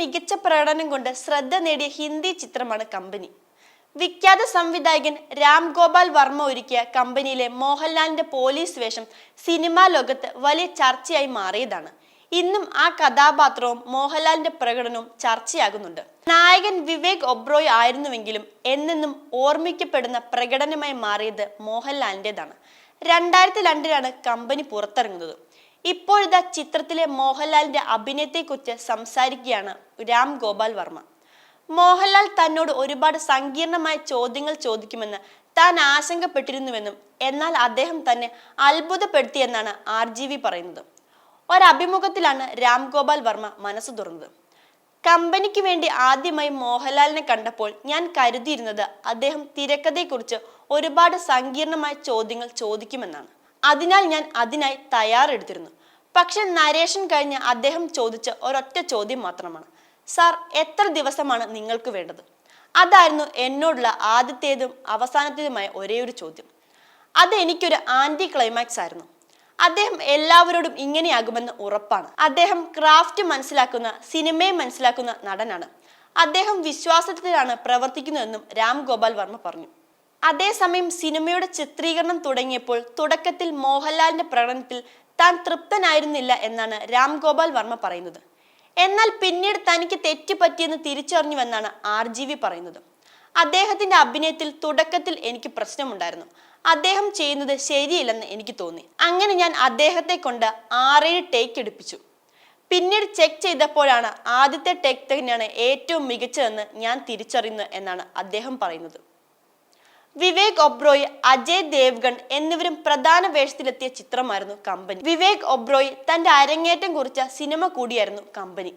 മികച്ച പ്രകടനം കൊണ്ട് ശ്രദ്ധ നേടിയ ഹിന്ദി ചിത്രമാണ് കമ്പനി. വിഖ്യാത സംവിധായകൻ രാം ഗോപാൽ വർമ്മ ഒരുക്കിയ കമ്പനിയിലെ മോഹൻലാലിന്റെ പോലീസ് വേഷം സിനിമാ ലോകത്ത് വലിയ ചർച്ചയായി മാറിയതാണ്. ഇന്നും ആ കഥാപാത്രവും മോഹൻലാലിന്റെ പ്രകടനവും ചർച്ചയാകുന്നുണ്ട്. നായകൻ വിവേക് ഒബ്രോയ് ആയിരുന്നുവെങ്കിലും എന്നെന്നും ഓർമ്മിക്കപ്പെടുന്ന പ്രകടനമായി മാറിയത് മോഹൻലാലിന്റെതാണ് രണ്ടായിരത്തി രണ്ടിലാണ് കമ്പനി പുറത്തിറങ്ങുന്നത്. ഇപ്പോഴിതാ ചിത്രത്തിലെ മോഹൻലാലിന്റെ അഭിനയത്തെക്കുറിച്ച് സംസാരിക്കുകയാണ് രാം ഗോപാൽ വർമ്മ. മോഹൻലാൽ തന്നോട് ഒരുപാട് സങ്കീർണമായ ചോദ്യങ്ങൾ ചോദിക്കുമെന്ന് താൻ ആശങ്കപ്പെട്ടിരുന്നുവെന്നും എന്നാൽ അദ്ദേഹം തന്നെ അത്ഭുതപ്പെടുത്തിയെന്നാണ് ആർ ജി വി പറയുന്നത്. ഒരഭിമുഖത്തിലാണ് രാം ഗോപാൽ വർമ്മ മനസ്സ് തുറന്നത്. കമ്പനിക്ക് വേണ്ടി ആദ്യമായി മോഹൻലാലിനെ കണ്ടപ്പോൾ ഞാൻ കരുതിയിരുന്നത് അദ്ദേഹം തിരക്കഥയെക്കുറിച്ച് ഒരുപാട് സങ്കീർണമായ ചോദ്യങ്ങൾ ചോദിക്കുമെന്നാണ്. അതിനാൽ ഞാൻ അതിനായി തയ്യാറെടുത്തിരുന്നു. പക്ഷെ നരേഷൻ കഴിഞ്ഞ് അദ്ദേഹം ചോദിച്ച ഒരൊറ്റ ചോദ്യം മാത്രമാണ്. സാർ എത്ര ദിവസമാണ് നിങ്ങൾക്ക് വേണ്ടത്? അതായിരുന്നു എന്നോടുള്ള ആദ്യത്തേതും അവസാനത്തേതുമായ ഒരേ ഒരു ചോദ്യം. അത് എനിക്കൊരു ആന്റി ക്ലൈമാക്സ് ആയിരുന്നു. അദ്ദേഹം എല്ലാവരോടും ഇങ്ങനെയാകുമെന്ന് ഉറപ്പാണ്. അദ്ദേഹം ക്രാഫ്റ്റ് മനസ്സിലാക്കുന്ന സിനിമയെ മനസ്സിലാക്കുന്ന നടനാണ്. അദ്ദേഹം വിശ്വാസത്തിലാണ് പ്രവർത്തിക്കുന്നതെന്നും രാം ഗോപാൽ വർമ്മ പറഞ്ഞു. അതേസമയം സിനിമയുടെ ചിത്രീകരണം തുടങ്ങിയപ്പോൾ തുടക്കത്തിൽ മോഹൻലാലിന്റെ പ്രകടനത്തിൽ താൻ തൃപ്തനായിരുന്നില്ല എന്നാണ് രാം ഗോപാൽ വർമ്മ പറയുന്നത്. എന്നാൽ പിന്നീട് തനിക്ക് തെറ്റുപറ്റിയെന്ന് തിരിച്ചറിഞ്ഞുവെന്നാണ് ആർ ജി വി പറയുന്നത്. അദ്ദേഹത്തിന്റെ അഭിനയത്തിൽ തുടക്കത്തിൽ എനിക്ക് പ്രശ്നമുണ്ടായിരുന്നു. അദ്ദേഹം ചെയ്യുന്നത് ശരിയില്ലെന്ന് എനിക്ക് തോന്നി. അങ്ങനെ ഞാൻ അദ്ദേഹത്തെ കൊണ്ട് ആറേഴ് ടേക്ക് എടുപ്പിച്ചു. പിന്നീട് ചെക്ക് ചെയ്തപ്പോഴാണ് ആദ്യത്തെ ടേക്ക് തന്നെയാണ് ഏറ്റവും മികച്ചതെന്ന് ഞാൻ തിരിച്ചറിയുന്നത് എന്നാണ് അദ്ദേഹം പറയുന്നത്. വിവേക് ഒബ്രോയ് അജയ് ദേവ്ഗൺ എന്നിവരും പ്രധാന വേഷത്തിലെത്തിയ ചിത്രമായിരുന്നു കമ്പനി. വിവേക് ഒബ്രോയ് തന്റെ അരങ്ങേറ്റം കുറിച്ച സിനിമ കൂടിയായിരുന്നു കമ്പനി.